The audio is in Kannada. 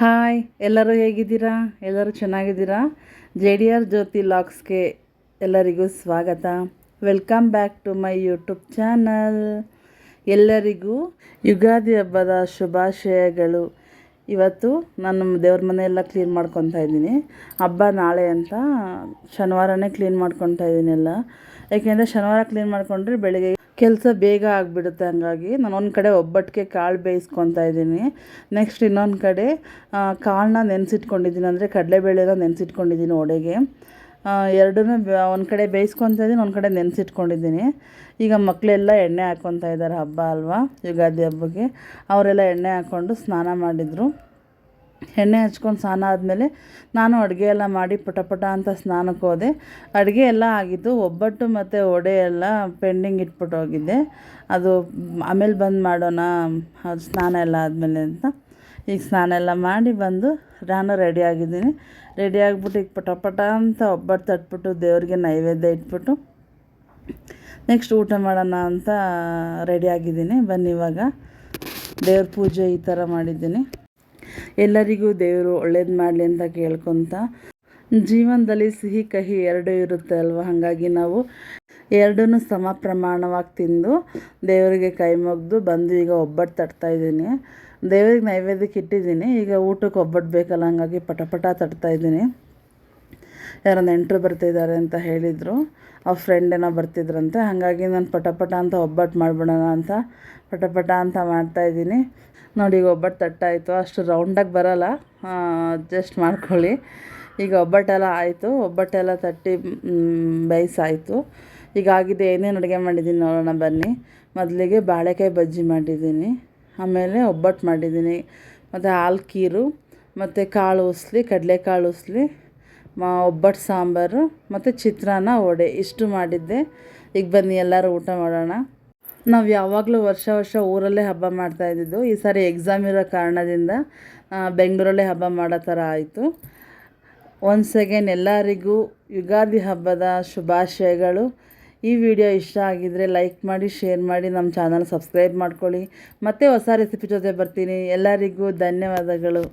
ಹಾಯ್ ಎಲ್ಲರೂ ಹೇಗಿದ್ದೀರಾ? ಎಲ್ಲರೂ ಚೆನ್ನಾಗಿದ್ದೀರಾ? ಜೆ ಡಿ ಆರ್ ಜ್ಯೋತಿ ಲಾಕ್ಸ್ಗೆ ಎಲ್ಲರಿಗೂ ಸ್ವಾಗತ. Welcome back to my YouTube channel ಎಲ್ಲರಿಗೂ ಯುಗಾದಿ ಹಬ್ಬದ ಶುಭಾಶಯಗಳು. ಇವತ್ತು ನಾನು ದೇವ್ರ ಮನೆಯೆಲ್ಲ ಕ್ಲೀನ್ ಮಾಡ್ಕೊತಾ ಇದ್ದೀನಿ. ಹಬ್ಬ ನಾಳೆ ಅಂತ ಶನಿವಾರನೇ ಕ್ಲೀನ್ ಮಾಡ್ಕೊತಾ ಇದ್ದೀನಿ ಎಲ್ಲ. ಯಾಕೆಂದರೆ ಶನಿವಾರ ಕ್ಲೀನ್ ಮಾಡಿಕೊಂಡ್ರೆ ಬೆಳಿಗ್ಗೆ ಕೆಲಸ ಬೇಗ ಆಗಿಬಿಡುತ್ತೆ ಹಂಗಾಗಿ ನಾನು ಒಂದು ಕಡೆ ಒಬ್ಬಟ್ಟಿಗೆ ಕಾಳು ಬೇಯಿಸ್ಕೊತಾ ಇದ್ದೀನಿ. ನೆಕ್ಸ್ಟ್ ಇನ್ನೊಂದು ಕಡೆ ಕಾಳನ್ನ ನೆನೆಸಿಟ್ಕೊಂಡಿದ್ದೀನಿ. ಅಂದರೆ ಕಡಲೆಬೇಳೆನ ನೆನೆಸಿಟ್ಕೊಂಡಿದ್ದೀನಿ ಒಡೆಗೆ. ಎರಡನ್ನೂ ಒಂದು ಕಡೆ ಬೇಯಿಸ್ಕೊತಾ ಇದ್ದೀನಿ, ಒಂದು ಕಡೆ ನೆನೆಸಿಟ್ಕೊಂಡಿದ್ದೀನಿ. ಈಗ ಮಕ್ಕಳೆಲ್ಲ ಎಣ್ಣೆ ಹಾಕ್ಕೊತಾ ಇದ್ದಾರೆ ಹಬ್ಬ ಅಲ್ವಾ? ಯುಗಾದಿ ಹಬ್ಬಕ್ಕೆ ಅವರೆಲ್ಲ ಎಣ್ಣೆ ಹಾಕ್ಕೊಂಡು ಸ್ನಾನ ಮಾಡಿದರು. ಎಣ್ಣೆ ಹಚ್ಕೊಂಡು ಸ್ನಾನ ಆದಮೇಲೆ ನಾನು ಅಡುಗೆ ಎಲ್ಲ ಮಾಡಿ ಪಟ ಪಟ ಅಂತ ಸ್ನಾನಕ್ಕೆ ಹೋದೆ. ಅಡುಗೆ ಎಲ್ಲ ಆಗಿದ್ದು ಒಬ್ಬಟ್ಟು ಮತ್ತು ವಡೆ ಎಲ್ಲ ಪೆಂಡಿಂಗ್ ಇಟ್ಬಿಟ್ಟು ಹೋಗಿದ್ದೆ. ಅದು ಆಮೇಲೆ ಬಂದು ಮಾಡೋಣ, ಅದು ಸ್ನಾನ ಎಲ್ಲ ಆದಮೇಲೆ ಅಂತ. ಈಗ ಸ್ನಾನ ಎಲ್ಲ ಮಾಡಿ ಬಂದು ನಾನು ರೆಡಿ ಆಗಿದ್ದೀನಿ. ರೆಡಿ ಆಗಿಬಿಟ್ಟು ಈಗ ಪಟ ಪಟ ಅಂತ ಒಬ್ಬಟ್ಟು ತಟ್ಬಿಟ್ಟು ದೇವ್ರಿಗೆ ನೈವೇದ್ಯ ಇಟ್ಬಿಟ್ಟು ನೆಕ್ಸ್ಟ್ ಊಟ ಮಾಡೋಣ ಅಂತ ರೆಡಿ ಆಗಿದ್ದೀನಿ. ಬನ್ನಿ ಇವಾಗ. ದೇವ್ರ ಪೂಜೆ ಈ ಥರ ಮಾಡಿದ್ದೀನಿ. ಎಲ್ಲರಿಗೂ ದೇವರು ಒಳ್ಳೇದು ಮಾಡಲಿ ಅಂತ ಕೇಳ್ಕೊತ ಜೀವನದಲ್ಲಿ ಸಿಹಿ ಕಹಿ ಎರಡೂ ಇರುತ್ತೆ ಅಲ್ವ? ಹಾಗಾಗಿ ನಾವು ಎರಡೂ ಸಮ ಪ್ರಮಾಣವಾಗಿ ತಿಂದು ದೇವರಿಗೆ ಕೈ ಮುಗಿದು ಬಂದು ಈಗ ಒಬ್ಬಟ್ಟು ತಟ್ತಾಯಿದ್ದೀನಿ ದೇವರಿಗೆ ನೈವೇದ್ಯಕ್ಕೆ ಇಟ್ಟಿದ್ದೀನಿ. ಈಗ ಊಟಕ್ಕೆ ಒಬ್ಬಟ್ಟು ಬೇಕಲ್ಲ, ಹಾಗಾಗಿ ಪಟಪಟ ಪಟ ತಟ್ತಾಯಿದ್ದೀನಿ ಯಾರೋ ನೆಂಟರು ಬರ್ತಿದ್ದಾರೆ ಅಂತ ಹೇಳಿದರು. ಅವ್ರ ಫ್ರೆಂಡ್ ಏನೋ ಬರ್ತಿದ್ರಂತೆ. ಹಾಗಾಗಿ ನಾನು ಪಟ ಪಟ ಅಂತ ಒಬ್ಬಟ್ಟು ಮಾಡಿಬಿಡೋಣ ಅಂತ ಪಟಪಟ ಪಟ ಅಂತ ಮಾಡ್ತಾಯಿದ್ದೀನಿ ನೋಡಿ, ಈಗ ಒಬ್ಬಟ್ಟು ತಟ್ಟಾಯಿತು. ಅಷ್ಟು ರೌಂಡಾಗಿ ಬರೋಲ್ಲ. ಅಡ್ಜಸ್ಟ್ ಮಾಡ್ಕೊಳ್ಳಿ. ಈಗ ಒಬ್ಬಟ್ಟೆಲ್ಲ ಆಯಿತು. ಒಬ್ಬಟ್ಟೆಲ್ಲ ತಟ್ಟಿ ಬೇಯಿಸಾಯಿತು. ಈಗ ಆಗಿದೆ, ಏನೇನು ಅಡುಗೆ ಮಾಡಿದ್ದೀನಿ ನೋಡೋಣ ಬನ್ನಿ. ಮೊದಲಿಗೆ ಬಾಳೆಕಾಯಿ ಬಜ್ಜಿ ಮಾಡಿದ್ದೀನಿ. ಆಮೇಲೆ ಒಬ್ಬಟ್ಟು ಮಾಡಿದ್ದೀನಿ. ಮತ್ತು ಹಾಲು ಕೀರು, ಮತ್ತು ಕಾಳು ಉಸ್ಲಿ, ಕಡಲೆಕಾಳು ಉಸ್ಲಿ ಮ, ಒಬ್ಬಟ್ಟು ಸಾಂಬಾರು ಮತ್ತು ಚಿತ್ರಾನ್ನ ವಡೆ. ಇಷ್ಟು ಮಾಡಿದ್ದೆ. ಈಗ ಬನ್ನಿ, ಎಲ್ಲರೂ ಊಟ ಮಾಡೋಣ. ನಾವು ಯಾವಾಗಲೂ ವರ್ಷ ವರ್ಷ ಊರಲ್ಲೇ ಹಬ್ಬ ಮಾಡ್ತಾ ಇದ್ದಿದ್ದು. ಈ ಸಾರಿ ಎಕ್ಸಾಮ್ ಇರೋ ಕಾರಣದಿಂದ ಬೆಂಗಳೂರಲ್ಲೇ ಹಬ್ಬ ಮಾಡೋ ಥರ ಆಯಿತು. ಒನ್ಸ್ ಅಗೇನ್ ಎಲ್ಲರಿಗೂ ಯುಗಾದಿ ಹಬ್ಬದ ಶುಭಾಶಯಗಳು. ಈ ವಿಡಿಯೋ ಇಷ್ಟ ಆಗಿದ್ದರೆ ಲೈಕ್ ಮಾಡಿ ಶೇರ್ ಮಾಡಿ ನಮ್ಮ ಚಾನಲ್ ಸಬ್ಸ್ಕ್ರೈಬ್ ಮಾಡ್ಕೊಳ್ಳಿ. ಮತ್ತೆ ಹೊಸ ರೆಸಿಪಿ ಜೊತೆ ಬರ್ತೀನಿ. ಎಲ್ಲರಿಗೂ ಧನ್ಯವಾದಗಳು.